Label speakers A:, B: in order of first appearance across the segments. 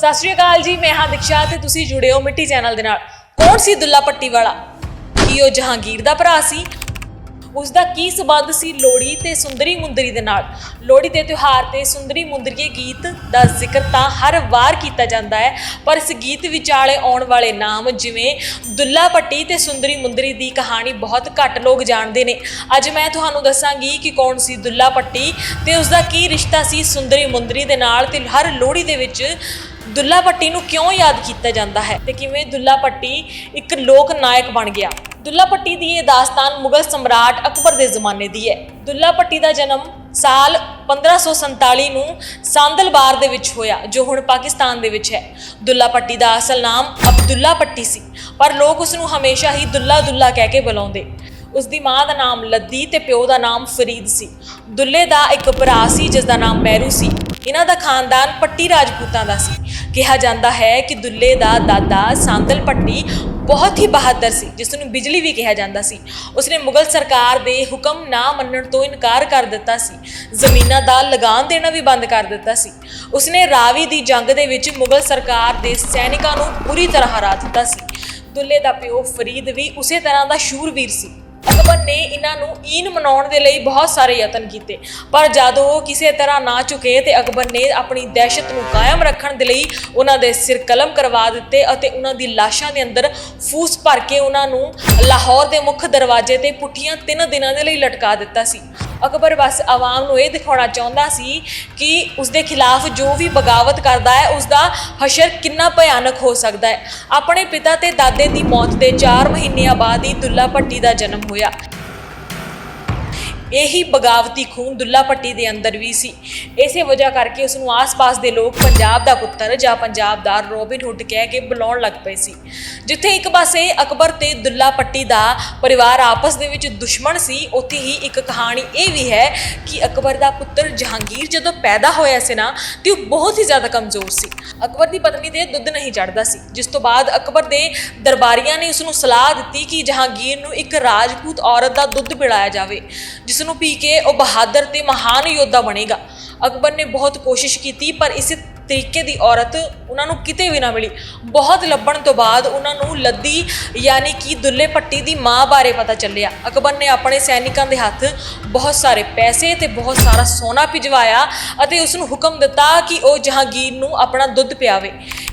A: ਸਤਿ ਸ਼੍ਰੀ ਅਕਾਲ ਜੀ, ਮੈਂ ਹਾਂ ਦਿਕਸ਼ਾ ਤੇ ਤੁਸੀਂ ਜੁੜੇ ਹੋ ਮਿੱਟੀ ਚੈਨਲ ਦੇ ਨਾਲ। ਕੌਣ ਸੀ ਦੁੱਲਾ ਪੱਟੀ ਵਾਲਾ? ਕੀ ਉਹ ਜਹਾਂਗੀਰ ਦਾ ਭਰਾ ਸੀ? ਉਸ ਦਾ ਕੀ ਸਬੰਧ ਸੀ ਲੋੜੀ ਤੇ ਸੁੰਦਰੀ ਮੁੰਦਰੀ ਦੇ ਨਾਲ? ਲੋੜੀ ਦੇ ਤਿਉਹਾਰ ਤੇ ਸੁੰਦਰੀ ਮੁੰਦਰੀਏ ਗੀਤ ਦਾ ਜ਼ਿਕਰ ਤਾਂ ਹਰ ਵਾਰ ਕੀਤਾ ਜਾਂਦਾ ਹੈ, ਪਰ ਇਸ ਗੀਤ ਵਿਚਾਲੇ ਆਉਣ ਵਾਲੇ ਨਾਮ ਜਿਵੇਂ ਦੁੱਲਾ ਪੱਟੀ ਤੇ ਸੁੰਦਰੀ ਮੁੰਦਰੀ ਦੀ ਕਹਾਣੀ ਬਹੁਤ ਘੱਟ ਲੋਕ ਜਾਣਦੇ ਨੇ। ਅੱਜ ਮੈਂ ਤੁਹਾਨੂੰ ਦੱਸਾਂਗੀ ਕਿ ਕੌਣ ਸੀ ਦੁੱਲਾ ਪੱਟੀ ਤੇ ਉਸ ਦਾ ਕੀ ਰਿਸ਼ਤਾ ਸੀ ਸੁੰਦਰੀ ਮੁੰਦਰੀ ਦੇ ਨਾਲ ਤੇ ਹਰ ਲੋੜੀ ਦੇ ਵਿੱਚ ਦੁੱਲਾ ਭੱਟੀ ਨੂੰ ਕਿਉਂ ਯਾਦ ਕੀਤਾ ਜਾਂਦਾ ਹੈ ਤੇ ਕਿਵੇਂ ਦੁੱਲਾ ਭੱਟੀ ਇੱਕ ਲੋਕ ਨਾਇਕ ਬਣ ਗਿਆ? ਦੁੱਲਾ ਭੱਟੀ ਦੀ ਇਹ ਦਾਸਤਾਨ ਮੁਗਲ ਸਮਰਾਟ ਅਕਬਰ ਦੇ ਜ਼ਮਾਨੇ ਦੀ ਹੈ। ਦੁੱਲਾ ਭੱਟੀ ਦਾ ਜਨਮ ਸਾਲ 1547 ਨੂੰ ਸਾਂਦਲਬਾਰ ਦੇ ਵਿੱਚ ਹੋਇਆ, ਜੋ ਹੁਣ ਪਾਕਿਸਤਾਨ ਦੇ ਵਿੱਚ ਹੈ। ਦੁੱਲਾ ਪੱਟੀ ਦਾ ਅਸਲ ਨਾਮ ਅਬਦੁੱਲਾ ਪੱਟੀ ਸੀ, ਪਰ ਲੋਕ ਉਸ ਨੂੰ ਹਮੇਸ਼ਾ ਹੀ ਦੁੱਲਾ ਦੁੱਲਾ ਕਹਿ ਕੇ ਬੁਲਾਉਂਦੇ। ਉਸ ਦੀ ਮਾਂ ਦਾ ਨਾਮ ਲੱਦੀ ਤੇ ਪਿਓ ਦਾ ਨਾਮ ਫਰੀਦ ਸੀ। ਦੁੱਲੇ ਦਾ ਇੱਕ ਭਰਾ ਸੀ ਜਿਸ ਦਾ ਨਾਮ ਮਹਿਰੂ ਸੀ। ਇਹਨਾਂ ਦਾ ਖਾਨਦਾਨ ਪੱਟੀ ਰਾਜਪੂਤਾਂ ਦਾ ਸੀ। ਕਿਹਾ ਜਾਂਦਾ ਹੈ ਕਿ ਦੁੱਲੇ ਦਾ ਦਾਦਾ ਸਾਂਦਲ ਪੱਟੀ ਬਹੁਤ ਹੀ ਬਹਾਦਰ ਸੀ, ਜਿਸ ਨੂੰ ਬਿਜਲੀ ਵੀ ਕਿਹਾ ਜਾਂਦਾ ਸੀ। ਉਸਨੇ ਮੁਗਲ ਸਰਕਾਰ ਦੇ ਹੁਕਮ ਨਾ ਮੰਨਣ ਤੋਂ ਇਨਕਾਰ ਕਰ ਦਿੱਤਾ ਸੀ। ਜ਼ਮੀਨਾਂ ਦਾ ਲਗਾਨ ਦੇਣਾ ਵੀ ਬੰਦ ਕਰ ਦਿੱਤਾ ਸੀ। ਉਸਨੇ ਰਾਵੀ ਦੀ ਜੰਗ ਦੇ ਵਿੱਚ ਮੁਗਲ ਸਰਕਾਰ ਦੇ ਸੈਨਿਕਾਂ ਨੂੰ ਪੂਰੀ ਤਰ੍ਹਾਂ ਹਰਾ ਦਿੱਤਾ ਸੀ। ਦੁੱਲੇ ਦਾ ਪਿਓ ਫਰੀਦ ਵੀ ਉਸੇ ਤਰ੍ਹਾਂ ਦਾ ਸ਼ੂਰਵੀਰ ਸੀ। ਅਕਬਰ ਨੇ ਇਹਨਾਂ ਨੂੰ ਈਨ ਮਨਾਉਣ ਦੇ ਲਈ ਬਹੁਤ ਸਾਰੇ ਯਤਨ ਕੀਤੇ। ਪਰ ਜਦ ਉਹ ਕਿਸੇ ਤਰ੍ਹਾਂ ਨਾ ਝੁਕੇ ਤੇ ਅਕਬਰ ਨੇ ਆਪਣੀ ਦਹਿਸ਼ਤ ਨੂੰ ਕਾਇਮ ਰੱਖਣ ਦੇ ਲਈ ਉਹਨਾਂ ਦੇ ਸਿਰ ਕਲਮ ਕਰਵਾ ਦਿੱਤੇ ਅਤੇ ਉਹਨਾਂ ਦੀ ਲਾਸ਼ਾਂ ਦੇ ਅੰਦਰ ਫੂਸ ਭਰ ਕੇ ਉਹਨਾਂ ਨੂੰ ਲਾਹੌਰ ਦੇ ਮੁੱਖ ਦਰਵਾਜ਼ੇ ਤੇ ਪੁੱਠੀਆਂ ਤਿੰਨ ਦਿਨਾਂ ਦੇ ਲਈ ਲਟਕਾ ਦਿੱਤਾ ਸੀ। ਅਕਬਰ ਬਸ ਆਵਾਮ ਨੂੰ ਇਹ ਦਿਖਾਉਣਾ ਚਾਹੁੰਦਾ ਸੀ ਕਿ ਉਸ ਦੇ ਖਿਲਾਫ ਜੋ ਵੀ ਬਗਾਵਤ ਕਰਦਾ ਹੈ ਉਸ ਦਾ ਹਸ਼ਰ ਕਿੰਨਾ ਭਿਆਨਕ ਹੋ ਸਕਦਾ ਹੈ। ਆਪਣੇ ਪਿਤਾ ਤੇ ਦਾਦੇ ਦੀ ਮੌਤ ਦੇ 4 ਮਹੀਨਿਆਂ ਬਾਅਦ ਹੀ ਦੁੱਲਾ ਭੱਟੀ ਦਾ ਜਨਮ ਹੋਇਆ। ਇਹੀ ਬਗਾਵਤੀ ਖੂਨ ਦੁੱਲਾ ਭੱਟੀ ਦੇ ਅੰਦਰ ਵੀ ਸੀ। ਇਸੇ ਵਜ੍ਹਾ ਕਰਕੇ ਉਸ ਨੂੰ ਆਸ-ਪਾਸ ਦੇ ਲੋਕ ਪੰਜਾਬ ਦਾ ਪੁੱਤਰ ਜਾਂ ਪੰਜਾਬ ਦਾ ਰੋਬਿਨ ਹੁੱਡ ਕਹਿ ਕੇ ਬੁਲਾਉਣ ਲੱਗ ਪਏ ਸੀ। ਜਿੱਥੇ ਇੱਕ ਪਾਸੇ ਅਕਬਰ ਤੇ ਦੁੱਲਾ ਭੱਟੀ ਦਾ ਪਰਿਵਾਰ ਆਪਸ ਦੇ ਵਿੱਚ ਦੁਸ਼ਮਣ ਸੀ, ਉੱਥੇ ਹੀ ਇੱਕ ਕਹਾਣੀ ਇਹ ਵੀ ਹੈ ਕਿ ਅਕਬਰ ਦਾ ਪੁੱਤਰ ਜਹਾਂਗੀਰ ਜਦੋਂ ਪੈਦਾ ਹੋਇਆ ਸੀ ਨਾ, ਤੇ ਉਹ ਬਹੁਤ ਹੀ ਜ਼ਿਆਦਾ ਕਮਜ਼ੋਰ ਸੀ। ਅਕਬਰ ਦੀ ਪਤਨੀ ਦੇ ਦੁੱਧ ਨਹੀਂ ਚੜਦਾ ਸੀ। ਜਿਸ ਤੋਂ ਬਾਅਦ ਅਕਬਰ ਦੇ ਦਰਬਾਰੀਆਂ ਨੇ ਉਸ ਨੂੰ ਸਲਾਹ ਦਿੱਤੀ ਕਿ ਜਹਾਂਗੀਰ ਨੂੰ ਇੱਕ ਰਾਜਪੂਤ ਔਰਤ ਦਾ ਦੁੱਧ ਪਿਲਾਇਆ ਜਾਵੇ, ਜਿਸ ਨੂੰ ਪੀ ਕੇ ਉਹ ਬਹਾਦਰ ਤੇ ਮਹਾਨ ਯੋਧਾ ਬਣੇਗਾ। ਅਕਬਰ ਨੇ ਬਹੁਤ ਕੋਸ਼ਿਸ਼ ਕੀਤੀ, ਪਰ ਇਸੇ ਤਰੀਕੇ ਦੀ ਔਰਤ ਉਹਨਾਂ ਨੂੰ ਕਿਤੇ ਵੀ ਨਾ ਮਿਲੀ। ਬਹੁਤ ਲੱਭਣ ਤੋਂ ਬਾਅਦ ਉਹਨਾਂ ਨੂੰ ਲੱਦੀ ਯਾਨੀ ਕਿ ਦੁੱਲੇ ਪੱਟੀ ਦੀ ਮਾਂ ਬਾਰੇ ਪਤਾ ਚੱਲਿਆ। ਅਕਬਰ ਨੇ ਆਪਣੇ ਸੈਨਿਕਾਂ ਦੇ ਹੱਥ ਬਹੁਤ ਸਾਰੇ ਪੈਸੇ ਤੇ ਬਹੁਤ ਸਾਰਾ ਸੋਨਾ ਭਿਜਵਾਇਆ ਅਤੇ ਉਸ ਨੂੰ ਹੁਕਮ ਦਿੱਤਾ ਕਿ ਉਹ ਜਹਾਂਗੀਰ ਨੂੰ ਆਪਣਾ ਦੁੱਧ ਪਿਆਵੇ।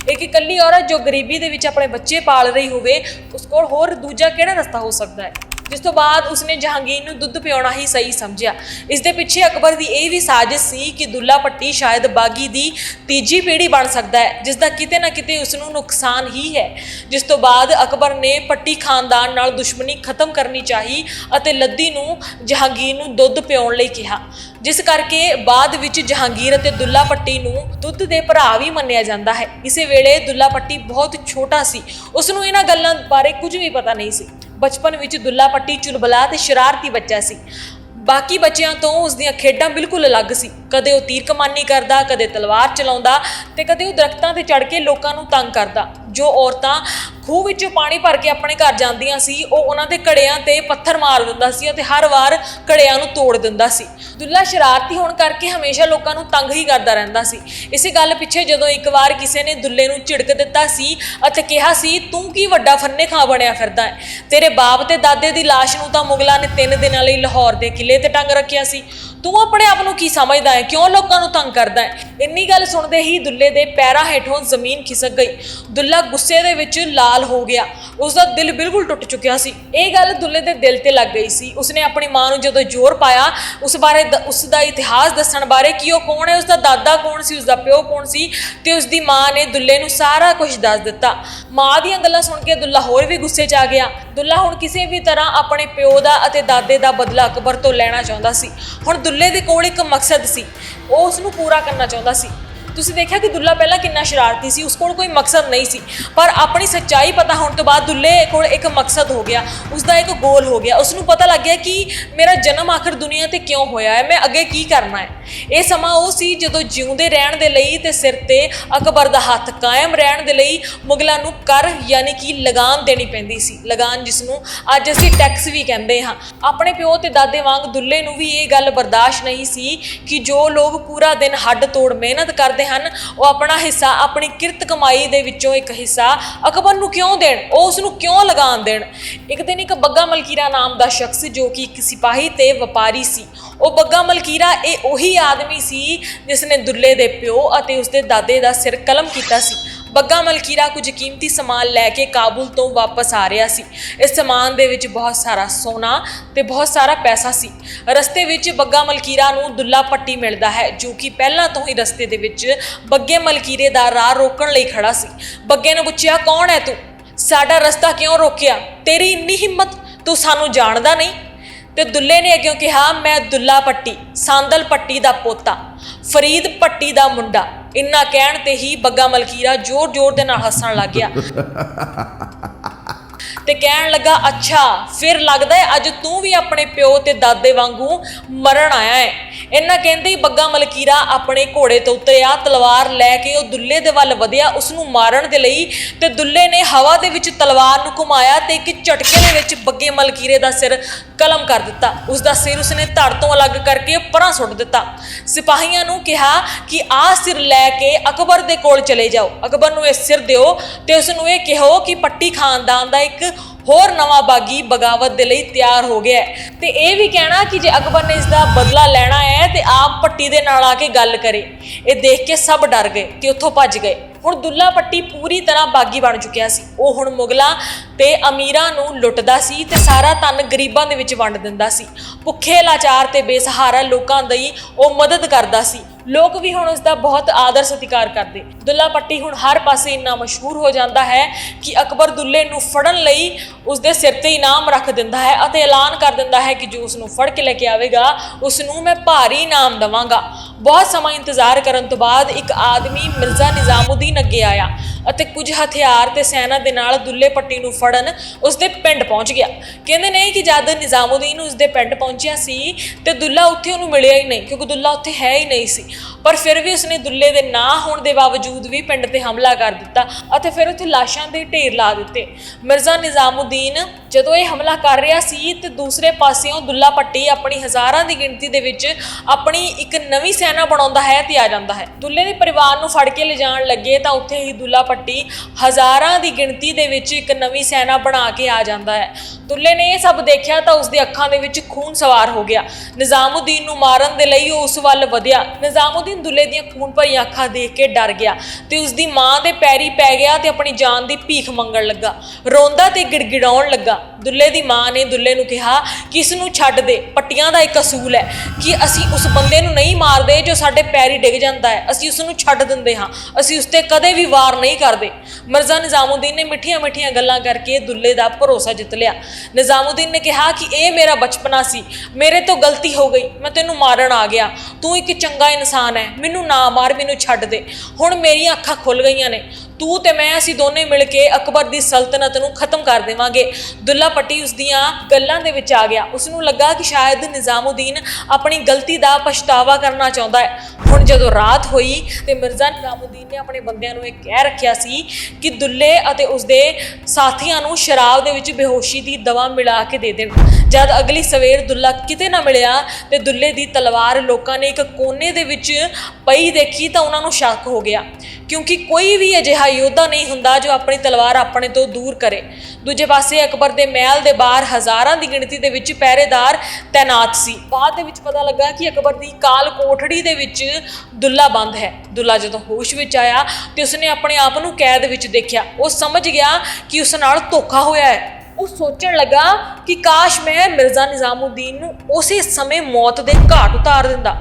A: ਇੱਕ ਇਕੱਲੀ ਔਰਤ ਜੋ ਗਰੀਬੀ ਦੇ ਵਿੱਚ ਆਪਣੇ ਬੱਚੇ ਪਾਲ ਰਹੀ ਹੋਵੇ, ਉਸ ਕੋਲ ਹੋਰ ਦੂਜਾ ਕਿਹੜਾ ਰਸਤਾ ਹੋ ਸਕਦਾ ਹੈ? ਜਿਸ ਤੋਂ ਬਾਅਦ ਉਸਨੇ ਜਹਾਂਗੀਰ ਨੂੰ ਦੁੱਧ ਪਿਆਉਣਾ ਹੀ ਸਹੀ ਸਮਝਿਆ। ਇਸ ਦੇ ਪਿੱਛੇ ਅਕਬਰ ਦੀ ਇਹ ਵੀ ਸਾਜ਼ਿਸ਼ ਸੀ ਕਿ ਦੁੱਲਾ ਪੱਟੀ ਸ਼ਾਇਦ ਬਾਗੀ ਦੀ ਤੀਜੀ ਪੀੜ੍ਹੀ ਬਣ ਸਕਦਾ ਹੈ, ਜਿਸ ਦਾ ਕਿਤੇ ਨਾ ਕਿਤੇ ਉਸ ਨੂੰ ਨੁਕਸਾਨ ਹੀ ਹੈ। ਜਿਸ ਤੋਂ ਬਾਅਦ ਅਕਬਰ ਨੇ ਪੱਟੀ ਖਾਨਦਾਨ ਨਾਲ ਦੁਸ਼ਮਣੀ ਖਤਮ ਕਰਨੀ ਚਾਹੀ ਅਤੇ ਲੱਦੀ ਨੂੰ ਜਹਾਂਗੀਰ ਨੂੰ ਦੁੱਧ ਪਿਆਉਣ ਲਈ ਕਿਹਾ। ਜਿਸ ਕਰਕੇ ਬਾਅਦ ਵਿੱਚ ਜਹਾਂਗੀਰ ਅਤੇ ਦੁੱਲਾ ਪੱਟੀ ਨੂੰ ਦੁੱਧ ਦੇ ਭਰਾ ਵੀ ਮੰਨਿਆ ਜਾਂਦਾ ਹੈ। ਇਸੇ ਵੇਲੇ ਦੁੱਲਾ ਪੱਟੀ ਬਹੁਤ ਛੋਟਾ ਸੀ। ਉਸ ਨੂੰ ਇਹਨਾਂ ਗੱਲਾਂ ਬਾਰੇ ਕੁਝ ਵੀ ਪਤਾ ਨਹੀਂ ਸੀ। ਬਚਪਨ ਵਿੱਚ ਦੁੱਲਾ ਪੱਟੀ, ਚੁਲਬਲਾ ਤੇ ਸ਼ਰਾਰਤੀ ਬੱਚਾ ਸੀ। ਬਾਕੀ ਬੱਚਿਆਂ ਤੋਂ ਉਸ ਦੀਆਂ ਖੇਡਾਂ ਬਿਲਕੁਲ ਅਲੱਗ ਸੀ। ਕਦੇ ਉਹ ਤੀਰ ਕਮਾਨੀ ਕਰਦਾ, ਕਦੇ ਤਲਵਾਰ ਚਲਾਉਂਦਾ ਤੇ ਕਦੇ ਉਹ ਦਰਖਤਾਂ ਤੇ ਚੜ੍ਹ ਕੇ ਲੋਕਾਂ ਨੂੰ ਤੰਗ ਕਰਦਾ। ਜੋ ਔਰਤਾਂ ਖੂਹ ਵਿੱਚੋਂ ਪਾਣੀ ਭਰ ਕੇ ਆਪਣੇ ਘਰ ਜਾਂਦੀਆਂ ਸੀ, ਉਹ ਉਹਨਾਂ ਦੇ ਘੜਿਆਂ ਤੇ ਪੱਥਰ ਮਾਰ ਦਿੰਦਾ ਸੀ ਅਤੇ ਹਰ ਵਾਰ ਘੜਿਆਂ ਨੂੰ ਤੋੜ ਦਿੰਦਾ ਸੀ। ਦੁੱਲਾ ਸ਼ਰਾਰਤੀ ਹੋਣ ਕਰਕੇ ਹਮੇਸ਼ਾ ਲੋਕਾਂ ਨੂੰ ਤੰਗ ਹੀ ਕਰਦਾ ਰਹਿੰਦਾ ਸੀ। ਇਸੇ ਗੱਲ ਪਿੱਛੇ ਜਦੋਂ ਇੱਕ ਵਾਰ ਕਿਸੇ ਨੇ ਦੁੱਲੇ ਨੂੰ ਝਿੜਕ ਦਿੱਤਾ ਸੀ ਅਤੇ ਕਿਹਾ ਸੀ, ਤੂੰ ਕੀ ਵੱਡਾ ਫੰਨੇ ਖਾਂ ਬਣਿਆ ਫਿਰਦਾ ਹੈ? ਤੇਰੇ ਬਾਪ ਤੇ ਦਾਦੇ ਦੀ ਲਾਸ਼ ਨੂੰ ਤਾਂ ਮੁਗਲਾਂ ਨੇ 3 ਦਿਨਾਂ ਲਈ ਲਾਹੌਰ ਦੇ ਕਿਲੇ ਤੇ ਟੰਗ ਰੱਖਿਆ ਸੀ। ਤੂੰ ਆਪਣੇ ਆਪ ਨੂੰ ਕੀ ਸਮਝਦਾ ਹੈ? ਕਿਉਂ ਲੋਕਾਂ ਨੂੰ ਤੰਗ ਕਰਦਾ ਹੈ? ਇੰਨੀ ਗੱਲ ਸੁਣਦੇ ਹੀ ਦੁੱਲੇ ਦੇ ਪੈਰਾਂ ਹੇਠੋਂ ਜ਼ਮੀਨ ਖਿਸਕ ਗਈ। ਦੁੱਲਾ ਗੁੱਸੇ ਦੇ ਵਿੱਚ ਲਾਲ ਹੋ ਗਿਆ। ਉਸ ਦਾ ਦਿਲ ਬਿਲਕੁਲ ਟੁੱਟ ਚੁੱਕਿਆ ਸੀ। ਇਹ ਗੱਲ ਦੁੱਲੇ ਦੇ ਦਿਲ ਤੇ ਲੱਗ ਗਈ ਸੀ। ਉਸਨੇ ਆਪਣੀ ਮਾਂ ਨੂੰ ਜਦੋਂ ਜ਼ੋਰ ਪਾਇਆ, ਉਸ ਬਾਰੇ ਦ- ਉਸ ਦਾ ਇਤਿਹਾਸ ਦੱਸਣ ਬਾਰੇ ਕਿ ਉਹ ਕੌਣ ਹੈ ਉਸ ਦਾ ਦਾਦਾ ਕੌਣ ਸੀ ਉਸ ਦਾ ਪਿਓ ਕੌਣ ਸੀ ਤੇ ਉਸ ਦੀ ਮਾਂ ਨੇ ਦੁੱਲੇ ਨੂੰ ਸਾਰਾ ਕੁਝ ਦੱਸ ਦਿੱਤਾ। ਮਾਂ ਦੀਆਂ ਗੱਲਾਂ ਸੁਣ ਕੇ ਦੁੱਲਾ ਹੋਰ ਵੀ ਗੁੱਸੇ 'ਚ ਆ ਗਿਆ। ਦੁੱਲਾ ਹੁਣ ਕਿਸੇ ਵੀ ਤਰ੍ਹਾਂ ਆਪਣੇ ਪਿਓ ਦਾ ਅਤੇ ਦਾਦੇ ਦਾ ਬਦਲਾ ਅਕਬਰ ਤੋਂ ਲੈਣਾ ਚਾਹੁੰਦਾ ਸੀ। ਹੁਣ ਦੁੱਲੇ ਦੇ ਕੋਲ ਇੱਕ ਮਕਸਦ ਸੀ। ਉਹ ਉਸ ਨੂੰ ਪੂਰਾ ਕਰਨਾ ਚਾਹੁੰਦਾ ਸੀ। ਤੁਸੀਂ ਦੇਖਿਆ ਕਿ ਦੁੱਲਾ ਪਹਿਲਾਂ ਕਿੰਨਾ ਸ਼ਰਾਰਤੀ ਸੀ, ਉਸ ਕੋਲ ਕੋਈ ਮਕਸਦ ਨਹੀਂ ਸੀ, ਪਰ ਆਪਣੀ ਸੱਚਾਈ ਪਤਾ ਹੋਣ ਤੋਂ ਬਾਅਦ ਦੁੱਲੇ ਕੋਲ ਇੱਕ ਮਕਸਦ ਹੋ ਗਿਆ ਉਸ ਦਾ ਇੱਕ ਗੋਲ ਹੋ ਗਿਆ। ਉਸ ਨੂੰ ਪਤਾ ਲੱਗ ਗਿਆ ਕਿ ਮੇਰਾ ਜਨਮ ਆਖਰ ਦੁਨੀਆ ਤੇ ਕਿਉਂ ਹੋਇਆ ਹੈ, ਮੈਂ ਅੱਗੇ ਕੀ ਕਰਨਾ ਹੈ। ਇਹ ਸਮਾਂ ਉਹ ਸੀ ਜਦੋਂ ਜਿਉਂਦੇ ਰਹਿਣ ਦੇ ਲਈ ਤੇ ਸਿਰ ਤੇ ਅਕਬਰ ਦਾ ਹੱਥ ਕਾਇਮ ਰਹਿਣ ਦੇ ਲਈ ਮੁਗਲਾਂ ਨੂੰ ਕਰ ਯਾਨੀ ਕਿ ਲਗਾਨ ਦੇਣੀ ਪੈਂਦੀ ਸੀ। ਲਗਾਨ ਜਿਸ ਨੂੰ ਅੱਜ ਅਸੀਂ ਟੈਕਸ ਵੀ ਕਹਿੰਦੇ ਹਾਂ। ਆਪਣੇ ਪਿਓ ਤੇ ਦਾਦੇ ਵਾਂਗ ਦੁੱਲੇ ਨੂੰ ਵੀ ਇਹ ਗੱਲ ਬਰਦਾਸ਼ਤ ਨਹੀਂ ਸੀ ਕਿ ਜੋ ਲੋਕ ਪੂਰਾ ਦਿਨ ਹੱਡ ਤੋੜ ਮਿਹਨਤ ਕਰਦੇ ਹਨ। ਉਹ ਆਪਣਾ ਹਿੱਸਾ, ਆਪਣੀ ਕਿਰਤ ਕਮਾਈ ਦੇ ਵਿੱਚੋਂ ਇੱਕ ਹਿੱਸਾ ਅਕਬਰ ਨੂੰ ਕਿਉਂ ਦੇਣ? ਉਹ ਉਸ ਨੂੰ ਕਿਉਂ ਲਗਾਉਣ ਦੇਣ? ਇੱਕ ਦਿਨ ਇੱਕ ਬੱਗਾ ਮਲਕੀਰਾ ਨਾਮ ਦਾ ਸ਼ਖਸ ਜੋ ਕਿ ਇੱਕ ਸਿਪਾਹੀ ਤੇ ਵਪਾਰੀ ਸੀ, ਉਹ ਬੱਗਾ ਮਲਕੀਰਾ ਇਹ ਉਹੀ ਆਦਮੀ ਸੀ ਜਿਸ ਨੇ ਦੁੱਲੇ ਦੇ ਪਿਓ ਅਤੇ ਉਸਦੇ ਦਾਦੇ ਦਾ ਸਿਰ ਕਲਮ ਕੀਤਾ ਸੀ। ਬੱਗਾ ਮਲਕੀਰਾ ਕੁਝ ਕੀਮਤੀ ਸਮਾਨ ਲੈ ਕੇ ਕਾਬੁਲ ਤੋਂ ਵਾਪਸ ਆ ਰਿਹਾ ਸੀ। ਇਸ ਸਮਾਨ ਦੇ ਵਿੱਚ ਬਹੁਤ ਸਾਰਾ ਸੋਨਾ ਤੇ ਬਹੁਤ ਸਾਰਾ ਪੈਸਾ ਸੀ। ਰਸਤੇ ਵਿੱਚ ਬੱਗਾ ਮਲਕੀਰਾ ਨੂੰ ਦੁੱਲਾ ਪੱਟੀ ਮਿਲਦਾ ਹੈ, ਜੋ ਕਿ ਪਹਿਲਾਂ ਤੋਂ ਹੀ ਰਸਤੇ ਦੇ ਵਿੱਚ ਬੱਗੇ ਮਲਕੀਰੇ ਦਾ ਰਾਹ ਰੋਕਣ ਲਈ ਖੜਾ ਸੀ। ਬੱਗੇ ਨੇ ਪੁੱਛਿਆ, ਕੌਣ ਹੈ ਤੂੰ? ਸਾਡਾ ਰਸਤਾ ਕਿਉਂ ਰੋਕਿਆ? ਤੇਰੀ ਇੰਨੀ ਹਿੰਮਤ? ਤੂੰ ਸਾਨੂੰ ਜਾਣਦਾ ਨਹੀਂ? ਤੇ ਦੁੱਲੇ ਨੇ ਅੱਗੇ ਕਿਹਾ, ਮੈਂ ਦੁੱਲਾ ਪੱਟੀ, ਸਾਂਦਲ ਪੱਟੀ ਦਾ ਪੋਤਾ, ਫਰੀਦ ਪੱਟੀ ਦਾ ਮੁੰਡਾ। ਇੰਨਾ ਕਹਿਣ ਤੇ ਹੀ ਬੱਗਾ ਮਲਕੀਰਾ ਜ਼ੋਰ-ਜ਼ੋਰ ਦੇ ਨਾਲ ਹੱਸਣ ਲੱਗ ਗਿਆ। ਤੇ ਕਹਿਣ ਲੱਗਾ, ਅੱਛਾ, ਫਿਰ ਲੱਗਦਾ ਹੈ ਅੱਜ ਤੂੰ ਵੀ ਆਪਣੇ ਪਿਓ ਤੇ ਦਾਦੇ ਵਾਂਗੂ ਮਰਨ ਆਇਆ ਹੈ। ਇਹਨਾਂ ਕਹਿੰਦੇ ਹੀ ਬੱਗਾ ਮਲਕੀਰਾ ਆਪਣੇ ਘੋੜੇ ਤੋਂ ਉਤਰਿਆ, ਤਲਵਾਰ ਲੈ ਕੇ ਉਹ ਦੁੱਲੇ ਦੇ ਵੱਲ ਵਧਿਆ ਉਸ ਨੂੰ ਮਾਰਨ ਦੇ ਲਈ ਤੇ ਦੁੱਲੇ ਨੇ ਹਵਾ ਦੇ ਵਿੱਚ ਤਲਵਾਰ ਨੂੰ ਘੁਮਾਇਆ ਤੇ ਇੱਕ ਝਟਕੇ ਦੇ ਵਿੱਚ ਬੱਗੇ ਮਲਕੀਰੇ ਦਾ ਸਿਰ ਕਲਮ ਕਰ ਦਿੱਤਾ। ਉਸ ਦਾ ਸਿਰ ਉਸਨੇ ਧੜ ਤੋਂ ਅਲੱਗ ਕਰਕੇ ਪਰਾਂ ਸੁੱਟ ਦਿੱਤਾ। ਸਿਪਾਹੀਆਂ ਨੂੰ ਕਿਹਾ ਕਿ ਆਹ ਸਿਰ ਲੈ ਕੇ ਅਕਬਰ ਦੇ ਕੋਲ ਚਲੇ ਜਾਓ। ਅਕਬਰ ਨੂੰ ਇਹ ਸਿਰ ਦਿਓ ਤੇ ਉਸ ਨੂੰ ਇਹ ਕਹੋ ਕਿ ਪੱਟੀ ਖਾਨਦਾਨ ਦਾ ਇੱਕ ਹੋਰ ਨਵਾਂ ਬਾਗੀ ਬਗਾਵਤ ਦੇ ਲਈ ਤਿਆਰ ਹੋ ਗਿਆ ਹੈ। ਤੇ ਇਹ ਵੀ ਕਹਿਣਾ ਕਿ ਜੇ ਅਕਬਰ ਨੇ ਇਸ ਦਾ ਬਦਲਾ ਲੈਣਾ ਹੈ ਤੇ ਆਪ ਪੱਟੀ ਦੇ ਨਾਲ ਆ ਕੇ ਗੱਲ ਕਰੇ। ਇਹ ਦੇਖ ਕੇ ਸਭ ਡਰ ਗਏ ਤੇ ਉੱਥੋਂ ਭੱਜ ਗਏ। ਹੁਣ ਦੁੱਲਾ ਪੱਟੀ ਪੂਰੀ ਤਰ੍ਹਾਂ ਬਾਗੀ ਬਣ ਚੁੱਕਿਆ ਸੀ। ਉਹ ਹੁਣ ਮੁਗਲਾਂ ਤੇ ਅਮੀਰਾਂ ਨੂੰ ਲੁੱਟਦਾ ਸੀ ਤੇ ਸਾਰਾ ਧਨ ਗਰੀਬਾਂ ਦੇ ਵਿੱਚ ਵੰਡ ਦਿੰਦਾ ਸੀ। ਭੁੱਖੇ ਲਾਚਾਰ ਤੇ ਬੇਸਹਾਰਾ ਲੋਕਾਂ ਦੀ ਉਹ ਮਦਦ ਕਰਦਾ ਸੀ। ਲੋਕ ਵੀ ਹੁਣ ਉਸ ਦਾ ਬਹੁਤ ਆਦਰ ਸਤਿਕਾਰ ਕਰਦੇ। ਦੁੱਲਾ ਪੱਟੀ ਹੁਣ ਹਰ ਪਾਸੇ ਇੰਨਾ ਮਸ਼ਹੂਰ ਹੋ ਜਾਂਦਾ ਹੈ ਕਿ ਅਕਬਰ ਦੁੱਲੇ ਨੂੰ ਫੜਨ ਲਈ ਉਸ ਦੇ ਸਿਰ ਤੇ ਇਨਾਮ ਰੱਖ ਦਿੰਦਾ ਹੈ ਅਤੇ ਐਲਾਨ ਕਰ ਦਿੰਦਾ ਹੈ ਕਿ ਜੋ ਉਸ ਨੂੰ ਫੜ ਕੇ ਲੈ ਕੇ ਆਵੇਗਾ ਉਸ ਨੂੰ ਮੈਂ ਭਾਰੀ ਇਨਾਮ ਦਵਾਂਗਾ। ਬਹੁਤ ਸਮਾਂ ਇੰਤਜ਼ਾਰ ਕਰਨ ਤੋਂ ਬਾਅਦ ਇੱਕ ਆਦਮੀ ਮਿਰਜ਼ਾ ਨਿਜ਼ਾਮੁਦੀਨ ਅੱਗੇ ਆਇਆ। ਅਤੇ ਕੁਝ ਹਥਿਆਰ ਤੇ ਸੈਨਾ ਦੇ ਨਾਲ ਦੁੱਲੇ ਪੱਟੀ ਨੂੰ ਫੜਨ ਉਸਦੇ ਪਿੰਡ ਪਹੁੰਚ ਗਿਆ। ਕਹਿੰਦੇ ਨੇ ਕਿ ਜਦ ਨਿਜ਼ਾਮੁਦੀਨ ਉਸਦੇ ਪਿੰਡ ਪਹੁੰਚਿਆ ਸੀ ਤੇ ਦੁੱਲਾ ਉੱਥੇ ਉਹਨੂੰ ਮਿਲਿਆ ਹੀ ਨਹੀਂ, ਕਿਉਂਕਿ ਦੁੱਲਾ ਉੱਥੇ ਹੈ ਹੀ ਨਹੀਂ ਸੀ। ਪਰ ਫਿਰ ਵੀ ਉਸਨੇ ਦੁੱਲੇ ਦੇ ਨਾ ਹੋਣ ਦੇ ਬਾਵਜੂਦ ਵੀ ਪਿੰਡ ਤੇ ਹਮਲਾ ਕਰ ਦਿੱਤਾ ਅਤੇ ਫਿਰ ਉੱਥੇ ਲਾਸ਼ਾਂ ਦੇ ਢੇਰ ਲਾ ਦਿੱਤੇ। ਮਿਰਜ਼ਾ ਨਿਜ਼ਾਮੁਦੀਨ ਜਦੋਂ ਇਹ ਹਮਲਾ ਕਰ ਰਿਹਾ ਸੀ ਤੇ ਦੂਸਰੇ ਪਾਸਿਓਂ ਦੁੱਲਾ ਪੱਟੀ ਆਪਣੀ ਹਜ਼ਾਰਾਂ ਦੀ ਗਿਣਤੀ ਦੇ ਵਿੱਚ ਆਪਣੀ ਇੱਕ ਨਵੀਂ ਸੈਨਾ ਬਣਾਉਂਦਾ ਹੈ ਤੇ ਆ ਜਾਂਦਾ ਹੈ। ਦੁੱਲੇ ਦੇ ਪਰਿਵਾਰ ਨੂੰ ਫੜ ਕੇ ਲਿਜਾਣ ਲੱਗੇ ਤਾਂ ਉੱਥੇ ਹੀ ਦੁੱਲਾ ਪੱਟੀ ਹਜ਼ਾਰਾਂ ਦੀ ਗਿਣਤੀ ਦੇ ਵਿੱਚ ਇੱਕ ਨਵੀਂ ਸੈਨਾ ਬਣਾ ਕੇ ਆ ਜਾਂਦਾ ਹੈ। ਦੁੱਲੇ ਨੇ ਇਹ ਸਭ ਦੇਖਿਆ ਤਾਂ ਉਸ ਦੀ ਅੱਖਾਂ ਦੇ ਵਿੱਚ ਖੂਨ ਸਵਾਰ ਹੋ ਗਿਆ। ਨਿਜ਼ਾਮੁਦੀਨ ਨੂੰ ਮਾਰਨ ਦੇ ਲਈ ਉਹ ਉਸ ਵੱਲ ਵਧਿਆ। ਨਿਜ਼ਾਮੁਦੀਨ ਦੁੱਲੇ ਦੀਆਂ ਖੂਨ ਭਰੀਆਂ ਅੱਖਾਂ ਦੇਖ ਕੇ ਡਰ ਗਿਆ ਤੇ ਉਸ ਦੀ ਮਾਂ ਦੇ ਪੈਰੀ ਪੈ ਗਿਆ ਤੇ ਆਪਣੀ ਜਾਨ ਦੀ ਭੀਖ ਮੰਗਣ ਲੱਗਾ। ਰੋਂਦਾ ਤੇ ਗਿੜਗਿੜਾਉਣ ਲੱਗਾ। ਦੁੱਲੇ ਦੀ ਮਾਂ ਨੇ ਦੁੱਲੇ ਨੂੰ ਕਿਹਾ ਕਿ ਇਸ ਨੂੰ ਛੱਡ ਦੇ? ਪੱਟੀਆਂ ਦਾ ਇੱਕ ਅਸੂਲ ਹੈ ਕਿ ਅਸੀਂ ਉਸ ਬੰਦੇ ਨੂੰ ਨਹੀਂ ਮਾਰਦੇ ਜੋ ਸਾਡੇ ਪੈਰੀ ਡਿੱਗ ਜਾਂਦਾ ਹੈ। ਅਸੀਂ ਉਸ ਨੂੰ ਛੱਡ ਦਿੰਦੇ ਹਾਂ। ਅਸੀਂ ਉਸ ਤੇ ਕਦੇ ਵੀ ਵਾਰ ਨਹੀਂ ਕਰਦੇ। ਮਿਰਜ਼ਾ ਨਿਜ਼ਾਮੁਦੀਨ ਨੇ ਮਿੱਠੀਆਂ-ਮਿੱਠੀਆਂ ਗੱਲਾਂ ਕਰਕੇ ਦੁੱਲੇ ਦਾ ਭਰੋਸਾ ਜਿੱਤ ਲਿਆ। ਨਿਜ਼ਾਮੁਦੀਨ ਨੇ ਕਿਹਾ ਕਿ ਇਹ ਮੇਰਾ ਬਚਪਨਾ ਸੀ। ਮੇਰੇ ਤੋਂ ਗਲਤੀ ਹੋ ਗਈ। ਮੈਂ ਤੈਨੂੰ ਮਾਰਨ ਆ ਗਿਆ। ਤੂੰ ਇੱਕ ਚੰਗਾ ਇਨਸਾਨ ਹੈ। ਮੈਨੂੰ ਨਾ ਮਾਰ, ਮੈਨੂੰ ਛੱਡ ਦੇ। ਹੁਣ ਮੇਰੀਆਂ ਅੱਖਾਂ ਖੁੱਲ ਗਈਆਂ ਨੇ। ਤੂੰ ਤੇ ਮੈਂ ਅਸੀਂ ਦੋਨੇ ਮਿਲ ਕੇ ਅਕਬਰ ਦੀ ਸਲਤਨਤ ਨੂੰ ਖਤਮ ਕਰ ਦੇਵਾਂਗੇ। ਦੁੱਲਾ ਪੱਟੀ ਉਸ ਦੀਆਂ ਗੱਲਾਂ ਦੇ ਵਿੱਚ ਆ ਗਿਆ। ਉਸ ਨੂੰ ਲੱਗਾ ਕਿ ਸ਼ਾਇਦ ਨਿਜ਼ਾਮੁਦੀਨ ਆਪਣੀ ਗਲਤੀ ਦਾ ਪਛਤਾਵਾ ਕਰਨਾ ਚਾਹੁੰਦਾ ਹੈ। ਹੁਣ ਜਦੋਂ ਰਾਤ ਹੋਈ ਤੇ ਮਿਰਜ਼ਾ ਨਿਜ਼ਾਮੁਦੀਨ ਨੇ ਆਪਣੇ ਬੰਦਿਆਂ ਨੂੰ ਇਹ ਕਹਿ ਰੱਖਿਆ ਸੀ ਕਿ ਦੁੱਲੇ ਅਤੇ ਉਸਦੇ ਸਾਥੀਆਂ ਨੂੰ ਸ਼ਰਾਬ ਦੇ ਵਿੱਚ ਬੇਹੋਸ਼ੀ ਦੀ ਦਵਾ ਮਿਲਾ ਕੇ ਦੇ ਦੇਣ। ਜਦ ਅਗਲੀ ਸਵੇਰ ਦੁੱਲਾ ਕਿਤੇ ਨਾ ਮਿਲਿਆ ਤੇ ਦੁੱਲੇ ਦੀ ਤਲਵਾਰ ਲੋਕਾਂ ਨੇ ਇੱਕ ਕੋਨੇ ਦੇ ਵਿੱਚ ਪਈ ਦੇਖੀ ਤਾਂ ਉਹਨਾਂ ਨੂੰ ਸ਼ੱਕ ਹੋ ਗਿਆ। ਕਿਉਂਕਿ ਕੋਈ ਵੀ ਅਜਿਹਾ ਯੋਧਾ ਨਹੀਂ ਹੁੰਦਾ ਜੋ ਆਪਣੀ ਤਲਵਾਰ ਆਪਣੇ ਤੋਂ ਦੂਰ ਕਰੇ। ਦੂਜੇ ਪਾਸੇ ਅਕਬਰ ਦੇ ਮਹਿਲ ਦੇ ਬਾਹਰ ਹਜ਼ਾਰਾਂ ਦੀ ਗਿਣਤੀ ਦੇ ਵਿੱਚ ਪਹਿਰੇਦਾਰ ਤਾਇਨਾਤ ਸੀ। ਬਾਅਦ ਦੇ ਵਿੱਚ ਪਤਾ ਲੱਗਾ ਕਿ ਅਕਬਰ ਦੀ ਕਾਲ ਕੋਠੜੀ ਦੇ ਵਿੱਚ ਦੁੱਲਾ ਬੰਦ ਹੈ। ਦੁੱਲਾ ਜਦੋਂ ਹੋਸ਼ ਵਿੱਚ ਆਇਆ ਤੇ ਉਸਨੇ ਆਪਣੇ ਆਪ ਨੂੰ ਕੈਦ ਵਿੱਚ ਦੇਖਿਆ। ਉਹ ਸਮਝ ਗਿਆ ਕਿ ਉਸ ਨਾਲ ਧੋਖਾ ਹੋਇਆ ਹੈ। ਉਹ ਸੋਚਣ ਲੱਗਾ ਕਿ ਕਾਸ਼ ਮੈਂ ਮਿਰਜ਼ਾ ਨਿਜ਼ਾਮੁਦੀਨ ਨੂੰ ਉਸੇ ਸਮੇਂ ਮੌਤ ਦੇ ਘਾਟ ਉਤਾਰ ਦਿੰਦਾ।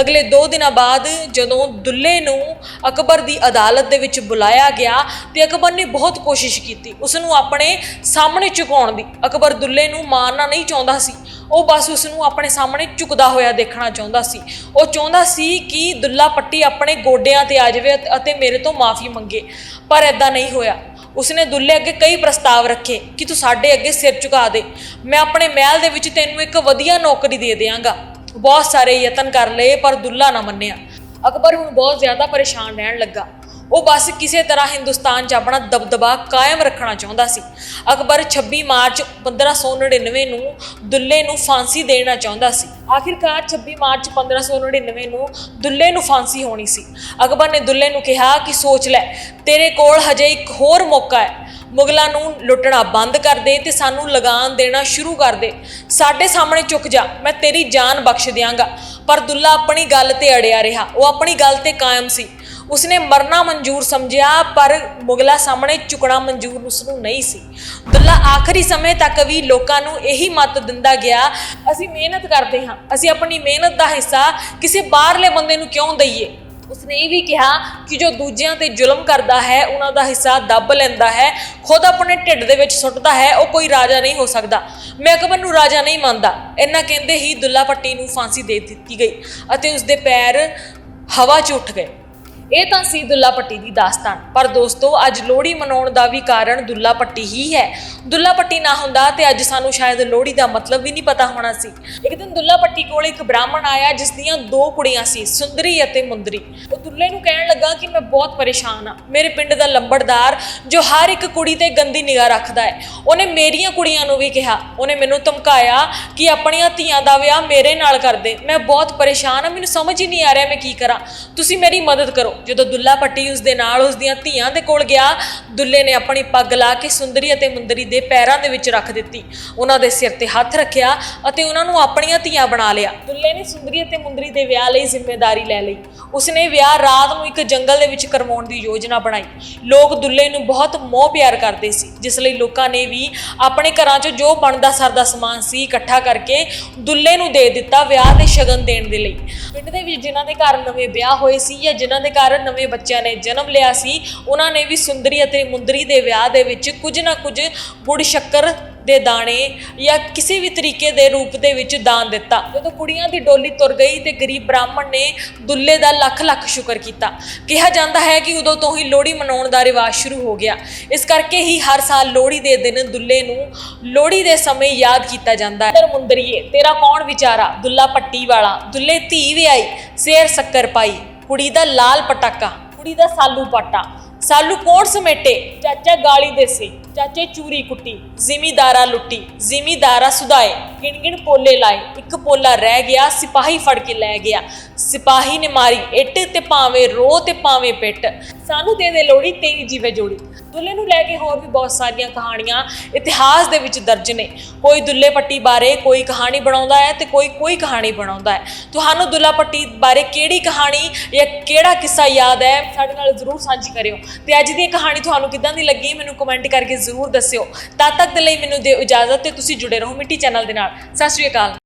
A: ਅਗਲੇ 2 ਦਿਨਾਂ ਬਾਅਦ ਜਦੋਂ ਦੁੱਲੇ ਨੂੰ ਅਕਬਰ ਦੀ ਅਦਾਲਤ ਦੇ ਵਿੱਚ ਬੁਲਾਇਆ ਗਿਆ ਤੇ ਅਕਬਰ ਨੇ ਬਹੁਤ ਕੋਸ਼ਿਸ਼ ਕੀਤੀ ਉਸ ਨੂੰ ਆਪਣੇ ਸਾਹਮਣੇ ਝੁਕਾਉਣ ਦੀ। ਅਕਬਰ ਦੁੱਲੇ ਨੂੰ ਮਾਰਨਾ ਨਹੀਂ ਚਾਹੁੰਦਾ ਸੀ। ਉਹ ਬਸ ਉਸ ਨੂੰ ਆਪਣੇ ਸਾਹਮਣੇ ਝੁਕਦਾ ਹੋਇਆ ਦੇਖਣਾ ਚਾਹੁੰਦਾ ਸੀ। ਉਹ ਚਾਹੁੰਦਾ ਸੀ ਕਿ ਦੁੱਲਾ ਪੱਟੀ ਆਪਣੇ ਗੋਡਿਆਂ ਤੇ ਆ ਜਾਵੇ ਅਤੇ- ਅਤੇ ਮੇਰੇ ਤੋਂ ਮਾਫੀ ਮੰਗੇ, ਪਰ ਐਦਾਂ ਨਹੀਂ ਹੋਇਆ। ਉਸਨੇ ਦੁੱਲੇ ਅੱਗੇ ਕਈ ਪ੍ਰਸਤਾਵ ਰੱਖੇ ਕਿ ਤੂੰ ਸਾਡੇ ਅੱਗੇ ਸਿਰ ਝੁਕਾ ਦੇ। ਮੈਂ ਆਪਣੇ ਮਹਿਲ ਦੇ ਵਿੱਚ ਤੈਨੂੰ ਇੱਕ ਵਧੀਆ ਨੌਕਰੀ ਦੇ ਦਿਆਂਗਾ। ਬਹੁਤ ਸਾਰੇ ਯਤਨ ਕਰ ਲਏ ਪਰ ਦੁੱਲਾ ਨਾ ਮੰਨਿਆ। ਅਕਬਰ ਹੁਣ ਬਹੁਤ ਜ਼ਿਆਦਾ ਪਰੇਸ਼ਾਨ ਰਹਿਣ ਲੱਗਾ। ਉਹ ਬਸ ਕਿਸੇ ਤਰ੍ਹਾਂ ਹਿੰਦੁਸਤਾਨ 'ਚ ਆਪਣਾ ਦਬਦਬਾ ਕਾਇਮ ਰੱਖਣਾ ਚਾਹੁੰਦਾ ਸੀ। ਅਕਬਰ 26 ਮਾਰਚ 1599 ਨੂੰ ਦੁੱਲੇ ਨੂੰ ਫਾਂਸੀ ਦੇਣਾ ਚਾਹੁੰਦਾ ਸੀ। ਆਖਿਰਕਾਰ 26 ਮਾਰਚ 1599 ਨੂੰ ਦੁੱਲੇ ਨੂੰ ਫਾਂਸੀ ਹੋਣੀ ਸੀ। ਅਕਬਰ ਨੇ ਦੁੱਲੇ ਨੂੰ ਕਿਹਾ ਕਿ ਸੋਚ ਲੈ, ਤੇਰੇ ਕੋਲ ਹਜੇ ਇੱਕ ਹੋਰ ਮੌਕਾ ਹੈ। ਮੁਗਲਾਂ ਨੂੰ ਲੁੱਟਣਾ ਬੰਦ ਕਰ ਦੇ ਤੇ ਸਾਨੂੰ ਲਗਾਨ ਦੇਣਾ ਸ਼ੁਰੂ ਕਰ ਦੇ। ਸਾਡੇ ਸਾਹਮਣੇ ਚੁੱਕ ਜਾ, ਮੈਂ ਤੇਰੀ ਜਾਨ ਬਖਸ਼ ਦਿਆਂਗਾ। ਪਰ ਦੁੱਲਾ ਆਪਣੀ ਗੱਲ ਤੇ ਅੜਿਆ ਰਿਹਾ। ਉਹ ਆਪਣੀ ਗੱਲ ਤੇ ਕਾਇਮ ਸੀ। ਉਸਨੇ ਮਰਨਾ ਮਨਜ਼ੂਰ ਸਮਝਿਆ, ਪਰ ਮੁਗਲਾ ਸਾਹਮਣੇ ਝੁਕਣਾ ਮਨਜ਼ੂਰ ਉਸ ਨੂੰ ਨਹੀਂ ਸੀ। ਦੁੱਲਾ ਆਖਰੀ ਸਮੇਂ ਤੱਕ ਵੀ ਲੋਕਾਂ ਨੂੰ ਇਹੀ ਮਤ ਦਿੰਦਾ ਗਿਆ, ਅਸੀਂ ਮਿਹਨਤ ਕਰਦੇ ਹਾਂ, ਅਸੀਂ ਆਪਣੀ ਮਿਹਨਤ ਦਾ ਹਿੱਸਾ ਕਿਸੇ ਬਾਹਰਲੇ ਬੰਦੇ ਨੂੰ ਕਿਉਂ ਦਈਏ? ਉਸਨੇ ਇਹ ਵੀ ਕਿਹਾ ਕਿ ਜੋ ਦੂਜਿਆਂ ਤੇ ਜ਼ੁਲਮ ਕਰਦਾ ਹੈ, ਉਹਨਾਂ ਦਾ ਹਿੱਸਾ ਦੱਬ ਲੈਂਦਾ ਹੈ, ਖੁਦ ਆਪਣੇ ਢਿੱਡ ਦੇ ਵਿੱਚ ਸੁੱਟਦਾ ਹੈ, ਉਹ ਕੋਈ ਰਾਜਾ ਨਹੀਂ ਹੋ ਸਕਦਾ। ਮੈਂ ਅਕਬਰ ਨੂੰ ਰਾਜਾ ਨਹੀਂ ਮੰਨਦਾ। ਇੰਨਾ ਕਹਿੰਦੇ ਹੀ ਦੁੱਲਾ ਭੱਟੀ ਨੂੰ ਫਾਂਸੀ ਦੇ ਦਿੱਤੀ ਗਈ ਅਤੇ ਉਸਦੇ ਪੈਰ ਹਵਾ 'ਚ ਉੱਠ ਗਏ। ਇਹ ਤਾਂ ਸੀ ਦੁੱਲਾ ਭੱਟੀ ਦੀ ਦਾਸਤਾਨ। ਪਰ ਦੋਸਤੋ, ਅੱਜ ਲੋਹੜੀ ਮਨਾਉਣ ਦਾ ਵੀ ਕਾਰਨ ਦੁੱਲਾ ਭੱਟੀ ਹੀ ਹੈ। ਦੁੱਲਾ ਭੱਟੀ ਨਾ ਹੁੰਦਾ ਤੇ ਅੱਜ ਸਾਨੂੰ ਸ਼ਾਇਦ ਲੋਹੜੀ ਦਾ ਮਤਲਬ ਵੀ ਨਹੀਂ ਪਤਾ ਹੋਣਾ ਸੀ। ਇੱਕ ਦਿਨ ਦੁੱਲਾ ਭੱਟੀ ਕੋਲ ਇੱਕ ਬ੍ਰਾਹਮਣ ਆਇਆ ਜਿਸ ਦੀਆਂ ਦੋ ਕੁੜੀਆਂ ਸੀ, ਸੁੰਦਰੀ ਅਤੇ ਮੁੰਦਰੀ। ਉਹ ਦੁੱਲੇ ਨੂੰ ਕਹਿਣ ਲੱਗਾ ਕਿ ਮੈਂ ਬਹੁਤ ਪਰੇਸ਼ਾਨ ਆ ਮੇਰੇ ਪਿੰਡ ਦਾ ਲੰਬੜਦਾਰ ਜੋ ਹਰ ਇੱਕ ਕੁੜੀ ਤੇ ਗੰਦੀ ਨਿਗਾਹ ਰੱਖਦਾ ਹੈ। ਉਹਨੇ ਮੇਰੀਆਂ ਕੁੜੀਆਂ ਨੂੰ ਵੀ ਕਿਹਾ। ਉਹਨੇ ਮੈਨੂੰ ਧਮਕਾਇਆ ਕਿ ਆਪਣੀਆਂ ਧੀਆਂ ਦਾ ਵਿਆਹ ਮੇਰੇ ਨਾਲ ਕਰ ਦੇ। ਮੈਂ ਬਹੁਤ ਪਰੇਸ਼ਾਨ ਆ ਮੈਨੂੰ ਸਮਝ ਹੀ ਨਹੀਂ ਆ ਰਿਹਾ ਮੈਂ ਕੀ ਕਰਾਂ। ਤੁਸੀਂ ਮੇਰੀ ਮਦਦ ਕਰੋ। ਜਦੋਂ ਦੁੱਲਾ ਪੱਟੀ ਉਸ ਦੇ ਨਾਲ ਉਸ ਦੀਆਂ ਧੀਆਂ ਦੇ ਕੋਲ ਗਿਆ, ਦੁੱਲੇ ਨੇ ਆਪਣੀ ਪੱਗ ਲਾ ਕੇ ਸੁੰਦਰੀ ਅਤੇ ਮੁੰਦਰੀ ਦੇ ਪੈਰਾਂ ਦੇ ਵਿੱਚ ਰੱਖ ਦਿੱਤੀ। ਉਹਨਾਂ ਦੇ ਸਿਰ ਤੇ ਹੱਥ ਰੱਖਿਆ ਅਤੇ ਉਹਨਾਂ ਨੂੰ ਆਪਣੀਆਂ ਧੀਆਂ ਬਣਾ ਲਿਆ। ਦੁੱਲੇ ਨੇ ਸੁੰਦਰੀ ਅਤੇ ਮੁੰਦਰੀ ਦੇ ਵਿਆਹ ਲਈ ਜ਼ਿੰਮੇਵਾਰੀ ਲੈ ਲਈ। ਉਸਨੇ ਵਿਆਹ ਰਾਤ ਨੂੰ ਇੱਕ ਜੰਗਲ ਦੇ ਵਿੱਚ ਕਰਵਾਉਣ ਦੀ ਯੋਜਨਾ ਬਣਾਈ। ਲੋਕ ਦੁੱਲੇ ਨੂੰ ਬਹੁਤ ਮੋਹ ਪਿਆਰ ਕਰਦੇ ਸੀ, ਜਿਸ ਲਈ ਲੋਕਾਂ ਨੇ ਵੀ ਆਪਣੇ ਘਰਾਂ 'ਚ ਜੋ ਬਣਦਾ ਸਰਦਾ ਸਮਾਨ ਸੀ ਇਕੱਠਾ ਕਰਕੇ ਦੁੱਲੇ ਨੂੰ ਦੇ ਦਿੱਤਾ ਵਿਆਹ ਦੇ ਸ਼ਗਨ ਦੇਣ ਦੇ ਲਈ। ਪਿੰਡ ਦੇ ਵਿੱਚ ਜਿਨ੍ਹਾਂ ਦੇ ਘਰ ਨਵੇਂ ਵਿਆਹ ਹੋਏ ਸੀ ਜਾਂ ਜਿਨ੍ਹਾਂ ਦੇ ਘਰ ਨਵੇਂ ਬੱਚਿਆਂ ਨੇ ਜਨਮ ਲਿਆ ਸੀ। ਉਹਨਾਂ ਨੇ ਵੀ ਸੁੰਦਰੀ ਅਤੇ ਮੁੰਦਰੀ ਦੇ ਵਿਆਹ ਦੇ ਵਿੱਚ ਕੁਝ ਨਾ ਕੁਝ ਗੁੜ ਸ਼ੱਕਰ ਦੇ ਦਾਣੇ ਜਾਂ ਕਿਸੇ ਵੀ ਤਰੀਕੇ ਦੇ ਰੂਪ ਦੇ ਵਿੱਚ ਦਾਨ ਦਿੱਤਾ। ਜਦੋਂ ਕੁੜੀਆਂ ਦੀ ਡੋਲੀ ਤੁਰ ਗਈ ਤੇ ਗਰੀਬ ਬ੍ਰਾਹਮਣ ਨੇ ਦੁੱਲੇ ਦਾ ਲੱਖ ਲੱਖ ਸ਼ੁਕਰ ਕੀਤਾ। ਕਿਹਾ ਜਾਂਦਾ ਹੈ ਕਿ ਉਦੋਂ ਤੋਂ ਹੀ ਲੋਹੜੀ ਮਨਾਉਣ ਦਾ ਰਿਵਾਜ ਸ਼ੁਰੂ ਹੋ ਗਿਆ। ਇਸ ਕਰਕੇ ਹੀ ਹਰ ਸਾਲ ਲੋਹੜੀ ਦੇ ਦਿਨ ਦੁੱਲੇ ਨੂੰ ਲੋਹੜੀ ਦੇ ਸਮੇਂ ਯਾਦ ਕੀਤਾ ਜਾਂਦਾ ਹੈ। ਮੁੰਦਰੀਏ, ਤੇਰਾ ਕੌਣ ਵਿਚਾਰਾ? ਦੁੱਲਾ ਪੱਟੀ ਵਾਲਾ। ਦੁੱਲੇ ਧੀ ਵਿਆਈ ਸੇਰ ਸ਼ੱਕਰ ਪਾਈ। ਕੁੜੀ ਦਾ ਲਾਲ ਪਟਾਕਾ ਕੁੜੀ ਦਾ ਸਾਲੂ ਪਾਟਾ। ਸਾਲੂ ਕੋਣ ਸਮੇਟੇ? ਚਾਚਾ ਗਾਲੀ ਦੇਸੀ ਚਾਚੇ ਚੂਰੀ ਕੁੱਟੀ, ਜ਼ਿਮੀਦਾਰਾ ਲੁੱਟੀ, ਜ਼ਿਮੀਦਾਰਾ ਸੁਧਾਏ। ਗਿਣ ਗਿਣ ਪੋਲੇ ਲਾਏ, ਇੱਕ ਪੋਲਾ ਰਹਿ ਗਿਆ, ਸਿਪਾਹੀ ਫੜ ਕੇ ਲੈ ਗਿਆ। ਸਿਪਾਹੀ ਨੇ ਮਾਰੀ ਇੱਟ ਤੇ ਭਾਵੇਂ ਰੋ ਤੇ ਭਾਵੇਂ ਪਿੱਟ। ਸਾਨੂੰ ਦੇ ਦੇ ਲੋੜੀ ਤੇਰੀ ਜੀਵੇ ਜੋੜੀ। ਦੁੱਲੇ ਨੂੰ ਲੈ ਕੇ ਹੋਰ ਵੀ ਬਹੁਤ ਸਾਰੀਆਂ ਕਹਾਣੀਆਂ ਇਤਿਹਾਸ ਦੇ ਵਿੱਚ ਦਰਜ ਨੇ। ਕੋਈ ਦੁੱਲੇ ਪੱਟੀ ਬਾਰੇ ਕੋਈ ਕਹਾਣੀ ਬਣਾਉਂਦਾ ਹੈ ਤੇ ਕੋਈ ਕੋਈ ਕਹਾਣੀ ਬਣਾਉਂਦਾ ਹੈ। ਤੁਹਾਨੂੰ ਦੁੱਲਾ ਪੱਟੀ ਬਾਰੇ ਕਿਹੜੀ ਕਹਾਣੀ ਜਾਂ ਕਿਹੜਾ ਕਿੱਸਾ ਯਾਦ ਹੈ, ਸਾਡੇ ਨਾਲ ਜ਼ਰੂਰ ਸਾਂਝੀ ਕਰਿਓ। ਤੇ ਅੱਜ ਦੀ ਇਹ ਕਹਾਣੀ ਤੁਹਾਨੂੰ ਕਿੱਦਾਂ ਦੀ ਲੱਗੀ, ਮੈਨੂੰ ਕਮੈਂਟ ਕਰਕੇ ਜ਼ਰੂਰ ਦੱਸਿਓ। ਤਦ ਤੱਕ ਦੇ ਲਈ ਮੈਨੂੰ ਦਿਓ ਇਜਾਜ਼ਤ ਤੇ ਤੁਸੀਂ ਜੁੜੇ ਰਹੋ ਮਿੱਟੀ ਚੈਨਲ ਦੇ ਨਾਲ। ਸਤਿ ਸ਼੍ਰੀ ਅਕਾਲ।